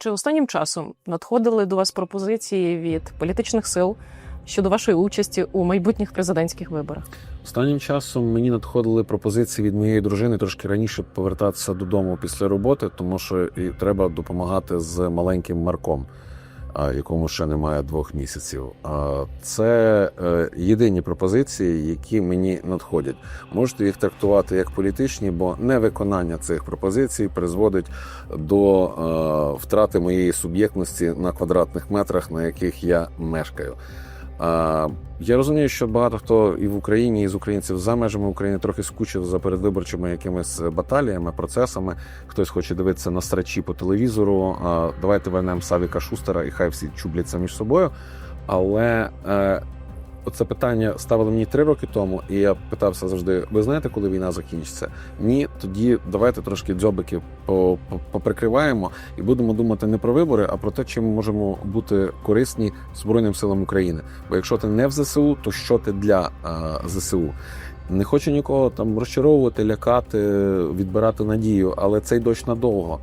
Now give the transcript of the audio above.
Чи останнім часом надходили до вас пропозиції від політичних сил щодо вашої участі у майбутніх президентських виборах? Останнім часом мені надходили пропозиції від моєї дружини трошки раніше повертатися додому після роботи, тому що і треба допомагати з маленьким Марком, якому ще немає двох місяців. Це е, єдині пропозиції, які мені надходять. Можете їх трактувати як політичні, бо невиконання цих пропозицій призводить до е, втрати моєї суб'єктності на квадратних метрах, на яких я мешкаю. Я розумію, що багато хто і в Україні, і з українців за межами України трохи скучив за передвиборчими якимись баталіями, процесами. Хтось хоче дивитися на страчі по телевізору. Давайте вернемо Савіка Шустера і хай всі чубляться між собою. Але е, оце питання ставили мені три роки тому, і я питався завжди: ви знаєте, коли війна закінчиться? Ні, тоді давайте трошки дзьобики по- по- поприкриваємо і будемо думати не про вибори, а про те, чим ми можемо бути корисні Збройним силам України. Бо якщо ти не в ЗСУ, то що ти для ЗСУ? Не хочу нікого там розчаровувати, лякати, відбирати надію, але цей дощ надовго.